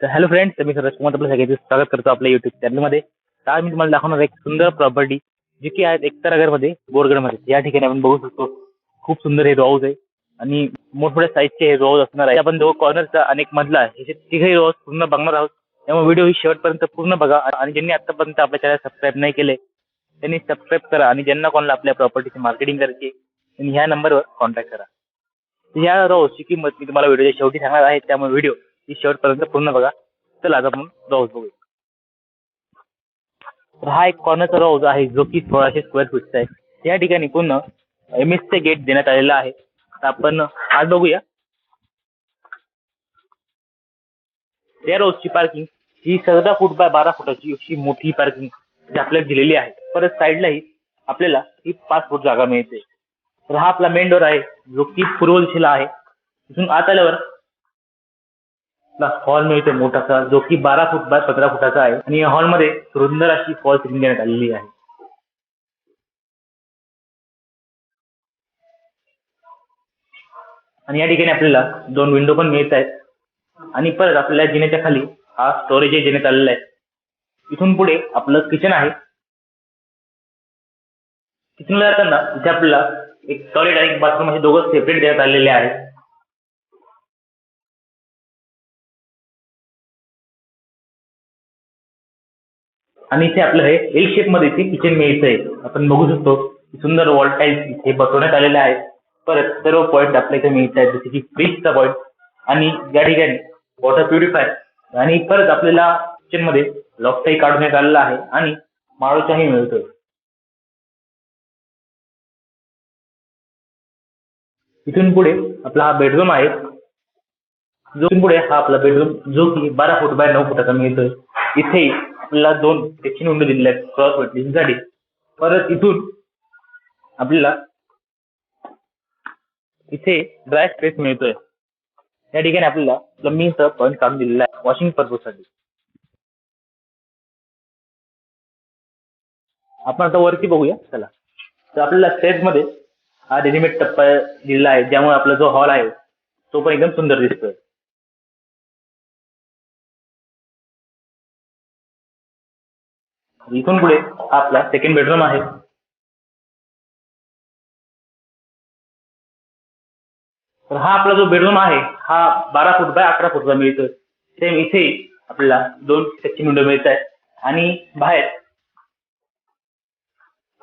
तर hello friends तर मी सरज कुमार आपलं सगळ्यांचं स्वागत करतो आपल्या युट्यूब चॅनलमध्ये तर आज मी तुम्हाला दाखवणार एक सुंदर प्रॉपर्टी जी की आहे एकतारागरमध्ये बोरगडमध्ये या ठिकाणी आपण बघू शकतो खूप सुंदर हे रॉज आहे. आणि मोठमोठ्या साईजचे हे रॉज असणार आहे. आपण दोन कॉर्नरचा आणि एक मधला आहे हे तिघही रॉज पूर्ण बघणार आहोत. त्यामुळे व्हिडिओ ही शेवटपर्यंत पूर्ण बघा. आणि ज्यांनी आतापर्यंत आपल्या चॅनल सबस्क्राईब नाही केले त्यांनी सबस्क्राईब करा. आणि ज्यांना कोणाला आपल्या प्रॉपर्टीची मार्केटिंग करायची त्यांनी ह्या नंबरवर कॉन्टॅक्ट करा. ह्या रॉजची किंमत मी तुम्हाला व्हिडिओच्या शेवटी सांगणार आहे. त्यामुळे व्हिडिओ ही शेवटपर्यंत पूर्ण बघा. चला आता आपण रोज बघू तर हा एक कॉर्नरचा रोज आहे जो की सोळाशे स्क्वेअर फीटचा आहे. या ठिकाणी पूर्ण एम एस चे गेट देण्यात आलेलं आहे. आपण आज बघूया. या रोजची पार्किंग ही चौदा फूट बाय बारा फुटाची अशी मोठी पार्किंग जी आपल्याला दिलेली आहे. परत साईडलाही आपल्याला ही पाच फूट जागा मिळते. तर हा आपला मेन डोर आहे जो की पूर्व दिशेला आहे. तिथून आत आल्यावर ला हॉल मिळतो मोठासा जो की बारा फूट बाय पंधरा फुटाचा आहे. आणि या हॉलमध्ये सुंदर अशी फॉल सिलिंग देण्यात आलेली आहे. आणि या ठिकाणी आपल्याला दोन विंडो पण मिळत आहेत. आणि परत आपल्याला जिन्याच्या खाली हा स्टोरेज देण्यात आलेला आहे. इथून पुढे आपलं किचन आहे. किचनला जाताना इथे आपल्याला एक टॉयलेट आणि एक बाथरूम असे दोघं सेपरेट देण्यात आलेले आहेत. आणि इथे आपलं हे एल शेपमध्ये इथे किचन आहे आपण बघू शकतो सुंदर वॉल टाईल्स इथे बसवण्यात आलेले आहेत. परत सर्व पॉईंट आपल्या इथे मिळत आहेत जसे की फ्रीजचा पॉईंट आणि या ठिकाणी वॉटर प्युरिफायर आणि परत आपल्याला किचनमध्ये लॉकटाही काढण्यात आलेला आहे आणि माळोचाही मिळतोय. इथून पुढे आपला हा बेडरूम आहे. जो पुढे हा आपला बेडरूम जो की बारा फूट बाय नऊ फुटाचा मिळतोय. इथे आपल्याला दोन सेक्शन विंडो दिलेल्या आहेत. क्रॉस वेटिंगसाठी परत इथून आपल्याला इथे ड्राय स्पेस मिळतोय. या ठिकाणी आपल्याला प्लंबिंगचा पॉईंट काढून दिलेला आहे. वॉशिंग पर्पजसाठी आपण आता वरती बघूया. चला. तर आपल्याला स्टेजमध्ये हा रेडीमेड टप्पा दिलेला आहे. ज्यामुळे आपला जो हॉल आहे तो पण एकदम सुंदर दिसतोय. इथून पुढे हा आपला सेकंड बेडरूम आहे. तर हा आपला जो बेडरूम आहे हा बारा फूट बाय अकरा फूटचा मिळतोय सेम इथे आपल्याला दोन सेक्शन विंडो मिळत आहेत. आणि बाहेर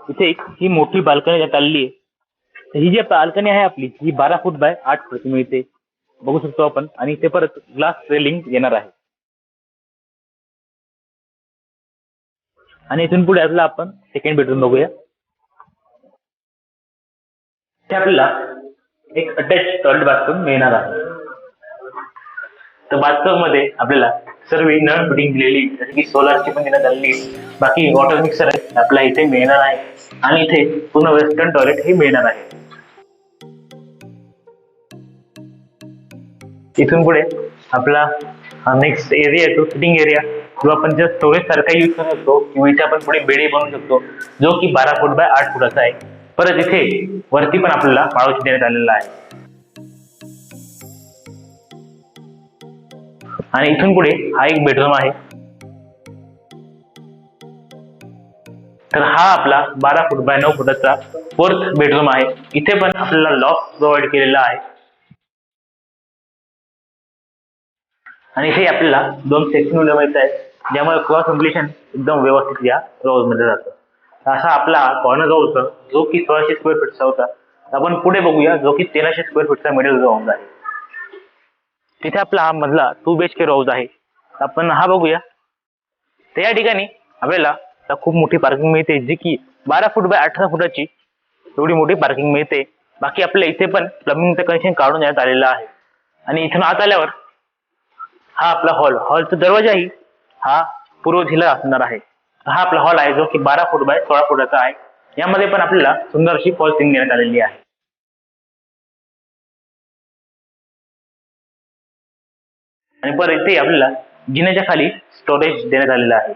इथे ही मोठी बाल्कनी देण्यात आलेली आहे. तर ही जी बाल्कनी आहे आपली ही बारा फूट बाय आठ फूट मिळते. बघू शकतो आपण. आणि इथे परत ग्लास रेलिंग येणार आहे. आणि इथून पुढे आपला आपण सेकंड बेडरूम बघूया. ते आपल्याला एक अटॅच टॉयलेट बाथरूम मिळणार आहे. तर बाथरूममध्ये आपल्याला सर्व नळ फिटिंग दिलेली जसं की सोलारची पण देण्यात आलेली बाकी वॉटर मिक्सर आहे आपला इथे मिळणार आहे. आणि इथे पूर्ण वेस्टर्न टॉयलेट हे मिळणार आहे. इथून पुढे आपला नेक्स्ट एरिया येतो फिटिंग एरिया किंवा आपण जर स्टोरेज सारखा यूज करू शकतो किंवा इथे आपण पुढे बेडे बनवू शकतो जो की बारा फूट बाय आठ फुटाचा आहे. परत इथे वरती पण आपल्याला माळोची देण्यात आलेला आहे. आणि इथून पुढे हा एक बेडरूम आहे. तर हा आपला बारा फूट बाय नऊ फुटाचा फोर्थ बेडरूम आहे. इथे पण आपल्याला लॉक प्रोव्हाइड केलेला आहे. आणि इथे आपल्याला दोन सेक्शन विंडो मिळत आहेत ज्यामुळे क्रॉस कम्प्लिशन एकदम व्यवस्थित या रोजमध्ये जातं. असा आपला कॉर्नर रोज जो की सोळाशे स्क्वेअर फीटचा होता आपण पुढे बघूया जो की तेराशे स्क्वेअर फीटचा मिडल राऊंड आहे. तिथे आपला हा मधला टू बी एच के रोज आहे. आपण हा बघूया. तर या ठिकाणी आपल्याला खूप मोठी पार्किंग मिळते जी की बारा फूट बाय अठरा फुटाची एवढी मोठी पार्किंग मिळते. बाकी आपल्या इथे पण प्लम्बिंगचं कनेक्शन काढून देण्यात आलेलं आहे. आणि इथून आत आल्यावर हा आपला हॉल हॉलचा दरवाजाही हा पूर्व असणार आहे. हा आपला हॉल आहे जो की बारा फूट बाय सोळा फुटाचा आहे. यामध्ये पण आपल्याला सुंदर अशी फॉल्सिंग देण्यात आलेली आहे. आणि परत इथे आपल्याला जिन्याच्या खाली स्टोरेज देण्यात आलेलं आहे.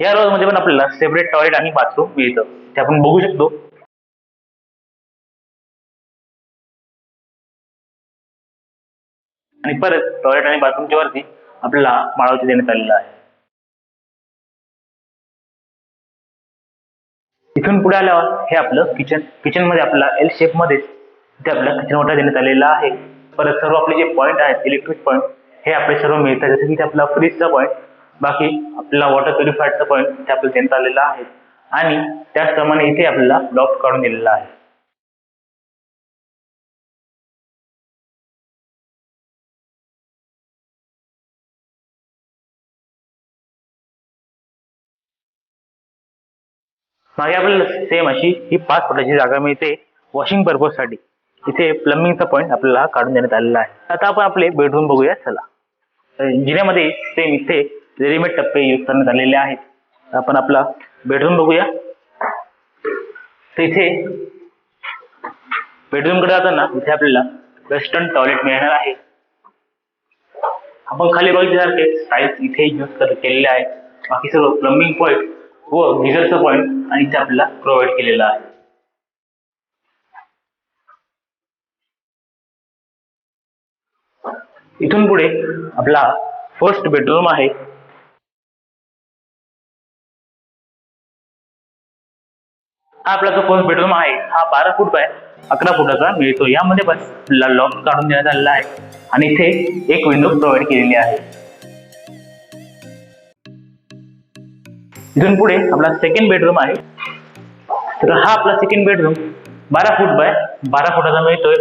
या रोजमध्ये पण आपल्याला सेपरेट टॉयलेट आणि बाथरूम मिळतं. ते आपण बघू शकतो. आणि परत टॉयलेट आणि बाथरूमच्या वरती आपल्याला माळवती देण्यात आलेला आहे. इथून पुढे आल्यावर हे आपलं किचन किचनमध्ये आपला एल शेपमध्ये ते आपल्याला किचन ओटा देण्यात आलेला आहे. परत सर्व आपले जे पॉईंट आहेत इलेक्ट्रिक पॉईंट हे आपले सर्व मिळतात. जसं की आपला फ्रीजचा पॉईंट बाकी आपला वॉटर प्युरिफायरचा पॉईंट ते आपल्याला देण्यात आलेला आहे. आणि त्याचप्रमाणे इथे आपल्याला लॉक काढून दिलेला आहे. मागे आपल्याला सेम अशी ही पाच फुटाची जागा मिळते वॉशिंग पर्पजसाठी. इथे प्लम्बिंगचा पॉईंट आपल्याला काढून देण्यात आलेला आहे. आता आपण आपले बेडरूम बघूया चला. जिन्यामध्ये सेम इथे रेडीमेड टप्पे यूज करण्यात आलेले आहेत. आपण आपला बेडरूम बघूया. तर इथे बेडरूमकडे जाताना इथे आपल्याला वेस्टर्न टॉयलेट मिळणार आहे. आपण खाली बघितल्यासारखे टाईल्स इथे यूज केलेले आहे बाकी सर्व प्लंबिंग पॉईंट व गिझरचं पॉईंट आणि ते आपल्याला प्रोव्हाइड केलेलं आहे. इथून पुढे आपला फर्स्ट बेडरूम आहे. हा आपला जो फर्स्ट बेडरूम आहे हा बारा फूट बाय अकरा फुटाचा मिळतो. यामध्ये पण लॉक काढून देण्यात आलेला आहे. आणि इथे एक विंडो प्रोव्हाइड केलेली आहे. इथून पुढे आपला सेकंड बेडरूम आहे. तर हा आपला सेकंड बेडरूम बारा फूट बाय बारा फुटाचा मिळतोय.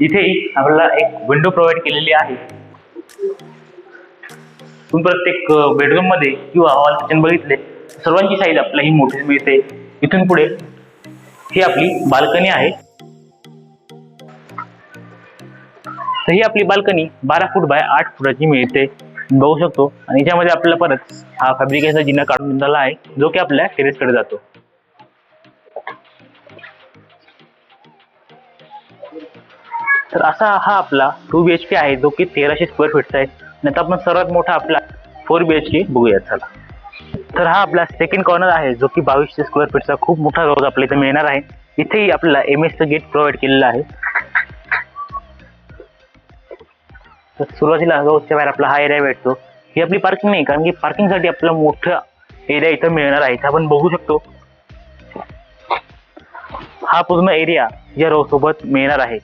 इथेही आपल्याला एक विंडो प्रोव्हाइड केलेली आहे. तुम्ही प्रत्येक बेडरूममध्ये किंवा हॉल किचन बघितले सर्वांची साईज आपल्याला ही मोठी मिळते. इथून पुढे ही आपली बाल्कनी आहे. तर ही आपली बाल्कनी बारा फूट बाय आठ फुटाची मिळते. बघू शकतो. आणि याच्यामध्ये आपल्याला परत हा फॅब्रिकेशनचा जिना काढून झाला आहे जो की आपल्या टेरेसकडे जातो. तर असा हा आपला टू बी एच के आहे जो की तेराशे स्क्वेअर फीटचा आहे. आणि आता आपण सर्वात मोठा आपला फोर बी एच के बघूया चला. तर हा आपला सेकंड कॉर्नर आहे जो की बावीसशे स्क्वेअर फीटचा खूप मोठा रोज आपल्या इथे मिळणार आहे. इथेही आपल्याला एम एसचं गेट प्रोव्हाइड केलेलं आहे. तर सुरुवातीला रोजच्या बाहेर आपला हा एरिया भेटतो. ही आपली पार्किंग नाही कारण की पार्किंगसाठी आपल्याला मोठा एरिया इथं मिळणार आहे. इथं आपण बघू शकतो. हा पूर्ण एरिया या रो सोबत मिळणार आहे.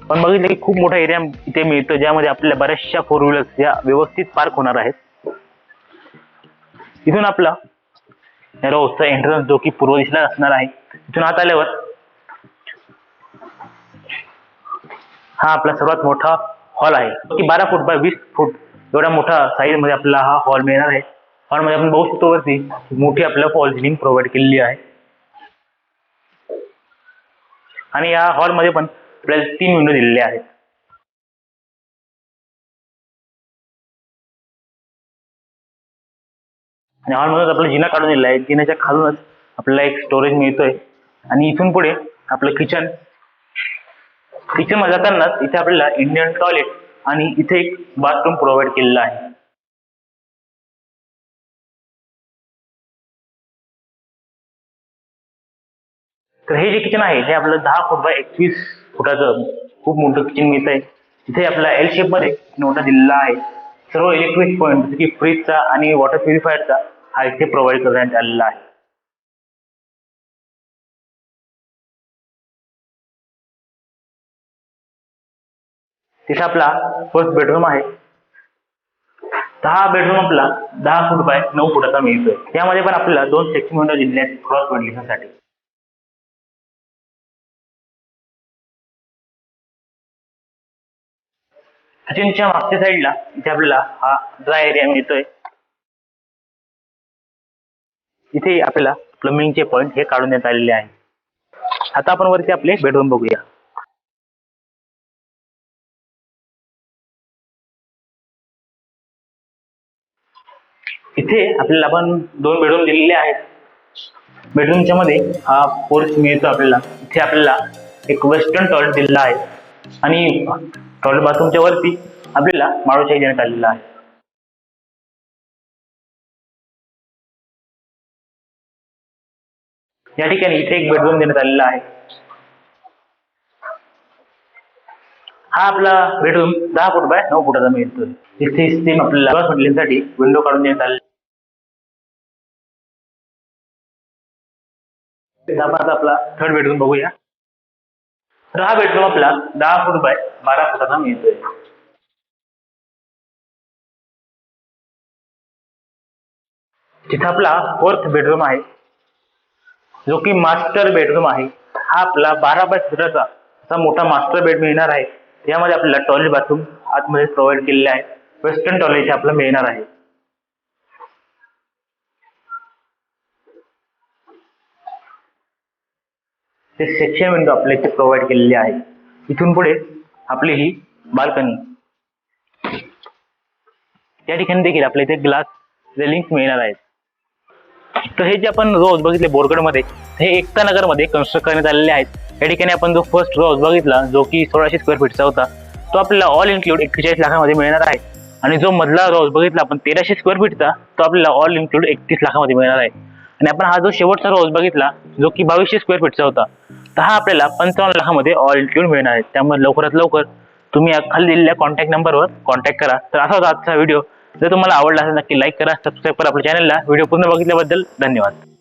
पण बघितलं की खूप मोठा एरिया इथे मिळतो ज्यामध्ये आपल्या बऱ्याचशा फोर व्हीलर्स या व्यवस्थित पार्क होणार आहेत. इथून आपला रोजचा एंट्रन्स जो की पूर्व दिशेला असणार आहे. इथून आत आल्यावर हा आपला सर्वात मोठा हॉल आहे. की बारा फूट बाय वीस फूट एवढा मोठा साईजमध्ये आपला हा हॉल मिळणार आहे. हॉलमध्ये आपण बघू शकतो वरती मोठी आपल्याला फॉल सिलिंग प्रोव्हाइड केलेली आहे. आणि या हॉलमध्ये पण आपल्याला तीन विंडो दिलेले आहेत. आणि हॉलमधूनच आपला जिना काढून दिलेला आहे. जिन्याच्या खालूनच आपल्याला एक स्टोरेज मिळतोय. आणि इथून पुढे आपलं किचन किचनमध्ये जातानाच इथे आपल्याला इंडियन टॉयलेट आणि इथे एक बाथरूम प्रोव्हाइड केलेला आहे. तर हे जे किचन आहे हे आपलं दहा फूट बाय एकवीस फुटाचं खूप मोठं किचन मिळत आहे. इथे आपल्या एल शेपमध्ये नोटा दिलेला आहे. सर्व इलेक्ट्रिक पॉईंट जसे की फ्रीजचा आणि वॉटर प्युरिफायरचा हा इथे प्रोव्हाइड करण्यात आलेला आहे. तिथे आपला फर्स्ट बेडरूम आहे. दहा बेडरूम आपला दहा फूट बाय नऊ फुटाचा मिळतोय यामध्ये पण आपल्याला दोन सेक्शन विंडो दिलेले आहेत क्रॉस व्हेंटिलेशनसाठी किचनच्या मागच्या साईडला इथे आपल्याला हा ड्राय एरिया मिळतोय. इथे आपल्याला प्लम्बिंगचे पॉइंट हे काढून देण्यात आलेले आहे. आता आपण वरती आपले बेडरूम बघूया. इथे आपल्याला आपण दोन बेडरूम दिलेले आहेत. बेडरूमच्या मध्ये हा पोर्च मिळतो आपल्याला. इथे आपल्याला एक वेस्टर्न टॉयलेट दिलेला आहे. आणि टॉयलेट बाथरूमच्या वरती आपल्याला माळूशाही देण्यात आलेला आहे. या ठिकाणी इथे एक बेडरूम देण्यात आलेला आहे. हा आपला बेडरूम दहा फूट बाय नऊ फुटाचा मिळतो तिथे सेम आपल्याला साठी विंडो काढून देण्यात आले. आपण आपला थर्ड बेडरूम बघूया. तर हा बेडरूम आपला दहा फूट बाय बारा फुटाचा मिळतोय. तिथं आपला फोर्थ बेडरूम आहे. जो की मास्टर बेडरूम आहे. हा आपला बारा बाय फुटाचा असा मोठा मास्टर बेड मिळणार आहे. यामध्ये आपल्याला टॉयलेट बाथरूम आतमध्ये प्रोव्हाइड केलेले आहे वेस्टर्न टॉयलेट आपल्याला मिळणार आहे. ते सेक्शन विंडो आपल्या इथे प्रोव्हाइड केलेली आहे. इथून पुढे आपली ही बाल्कनी या ठिकाणी देखील आपल्या इथे ग्लास रेलिंग मिळणार आहेत. तर हे जे आपण रोज बघितले बोरगडमध्ये हे एकता नगरमध्ये कन्स्ट्रक्ट करण्यात आलेले आहेत. या ठिकाणी आपण जो फर्स्ट रोज बघितला जो की सोळाशे स्क्वेअर फीटचा होता तो आपल्याला ऑल इन्क्लूड एक्केचाळीस लाखामध्ये मिळणार आहे. आणि जो मधला रोज बघितला आपण तेराशे स्क्वेअर फीटचा तो आपल्याला ऑल इन्क्लूड एकतीस लाखामध्ये मिळणार आहे. आणि आपण हा जो शेवटचा रोज बघितला जो की बावीसशे स्क्वेअर फीटचा होता तर हा आपल्याला पंचावन्न लाखामध्ये ऑल इन्क्लूड मिळणार आहे. त्यामुळे लवकरात लवकर तुम्ही खाली दिलेल्या कॉन्टॅक्ट नंबरवर कॉन्टॅक्ट करा. तर असा होता आजचा व्हिडिओ जर तुम्हाला आवडला असेल नक्की लाईक करा सबस्क्राईब करा आपल्या चॅनलला व्हिडिओ पूर्ण बघितल्याबद्दल धन्यवाद.